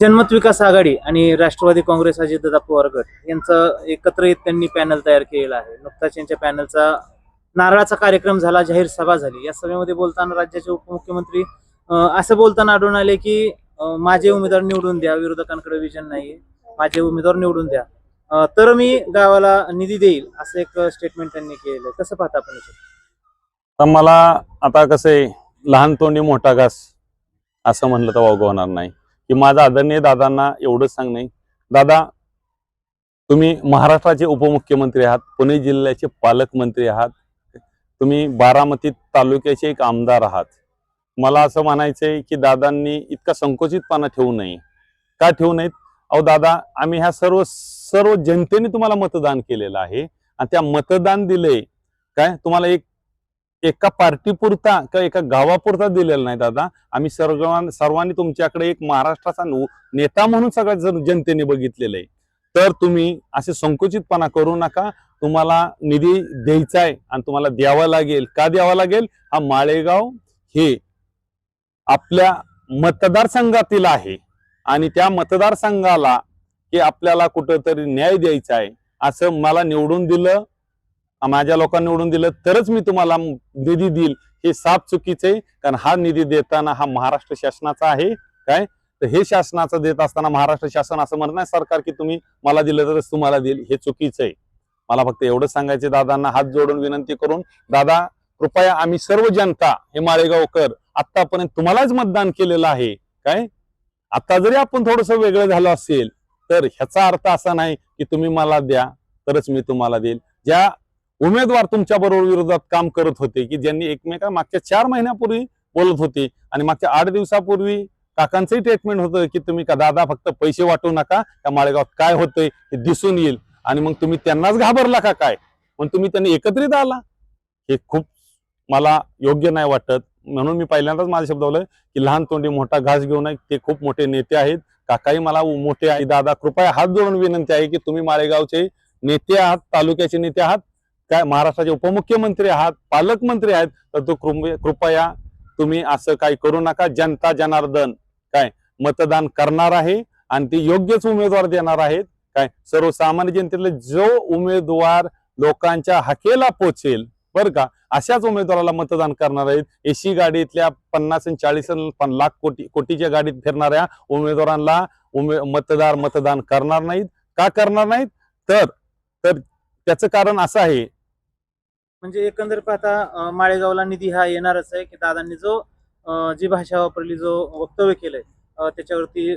जनमत विकास आघाडी आणि राष्ट्रवादी काँग्रेस अजितदादा पवार गट यांचं एकत्र येत त्यांनी पॅनल तयार केलेला आहे. नुकताच यांच्या पॅनलचा नारळाचा कार्यक्रम झाला जाहीर सभा झाली. या सभेमध्ये बोलताना राज्याचे उपमुख्यमंत्री असं बोलताना आढळून आले की माझे उमेदवार निवडून द्या विरोधकांकडे विजन नाही माझे उमेदवार निवडून द्या. तर मी गावाला निधी देईल असं एक स्टेटमेंट त्यांनी केलेलं कसं पाहता आपण मला आता कसं आहे लहान तोंडी मोठा घास असं म्हणलं तर वावगं होणार नाही. की माझा आदरणीय दादांना एवढंच सांग नाही. दादा तुम्ही महाराष्ट्राचे उपमुख्यमंत्री आहात पुणे जिल्ह्याचे पालकमंत्री आहात तुम्ही बारामती तालुक्याचे एक आमदार आहात. मला असं म्हणायचंय की दादांनी इतका संकोचितपणा ठेवू नये. का ठेवू नयेत? अहो दादा आम्ही ह्या सर्व सर्व जनतेने तुम्हाला मतदान केलेलं आहे आणि त्या मतदान दिले. काय? तुम्हाला एक एका पार्टीपुरता किंवा एका गावापुरता दिलेला नाही दादा. आम्ही सर्व सर्वांनी तुमच्याकडे एक महाराष्ट्राचा नेता म्हणून सगळ्या जन- जनतेने बघितलेलं आहे तर तुम्ही असे संकुचितपणा करू नका. तुम्हाला निधी द्यायचा आहे आणि तुम्हाला द्यावा लागेल. का द्यावा लागेल? हा माळेगाव हे आपल्या मतदारसंघातील आहे. आणि त्या मतदारसंघाला की आपल्याला कुठंतरी न्याय द्यायचा आहे असं मला निवडून दिलं. माझ्या लोकांनी निवडून दिलं तरच मी तुम्हाला निधी देईल. हे साफ चुकीचं आहे कारण हा निधी देताना हा महाराष्ट्र शासनाचा आहे. काय? तर हे शासनाचं देत असताना महाराष्ट्र शासन असं म्हणत नाही सरकार की तुम्ही मला दिलं तरच तुम्हाला देईल. हे चुकीचं आहे. मला फक्त एवढं सांगायचे दादांना हात जोडून विनंती करून दादा कृपया आम्ही सर्व जनता हे माळेगावकर आतापर्यंत तुम्हालाच मतदान केलेलं आहे. काय? आता जरी आपण थोडस वेगळं झालं असेल तर ह्याचा अर्थ असा नाही की तुम्ही मला द्या तरच मी तुम्हाला देईल. ज्या उमेदवार तुमच्या बरोबर विरोधात काम करत होते की ज्यांनी एकमेका मागच्या चार महिन्यापूर्वी बोलत होते आणि मागच्या आठ दिवसापूर्वी काकांचंही ट्रीटमेंट होतं की तुम्ही का दादा फक्त पैसे वाटू नका त्या माळेगावात काय होतंय हे दिसून येईल. आणि मग तुम्ही त्यांनाच घाबरला का काय? मग तुम्ही त्यांनी एकत्रित आला. हे खूप मला योग्य नाही वाटत. म्हणून मी पहिल्यांदाच माझ्या शब्दावलं की लहान तोंडी मोठा घास घेऊ नये ते खूप मोठे नेते आहेत. काकाही मला मोठे आहे दादा कृपया हात जोडून विनंती आहे की तुम्ही माळेगावचे नेते आहात तालुक्याचे नेते आहात. काय महाराष्ट्राचे उपमुख्यमंत्री आहात पालकमंत्री आहेत तर तो कृपया तुम्ही असं काही करू नका. जनता जनार्दन काय मतदान करणार आहे आणि ते योग्यच उमेदवार देणार आहेत. काय सर्वसामान्य जनतेतले जो उमेदवार लोकांच्या हकेला पोचेल बरं का अशाच उमेदवाराला मतदान करणार आहेत. एसी गाडीतल्या पन्नास आणि चाळीस लाख कोटी कोटीच्या गाडीत फिरणाऱ्या उमेदवारांना उमे मतदार मतदान करणार नाहीत. का करणार नाहीत? तर तर त्याचं कारण असं आहे म्हणजे एकंदर पाहता माळेगावला निधी हा येणारच आहे की दादांनी जो जी भाषा वापरली जो वक्तव्य केलंय त्याच्यावरती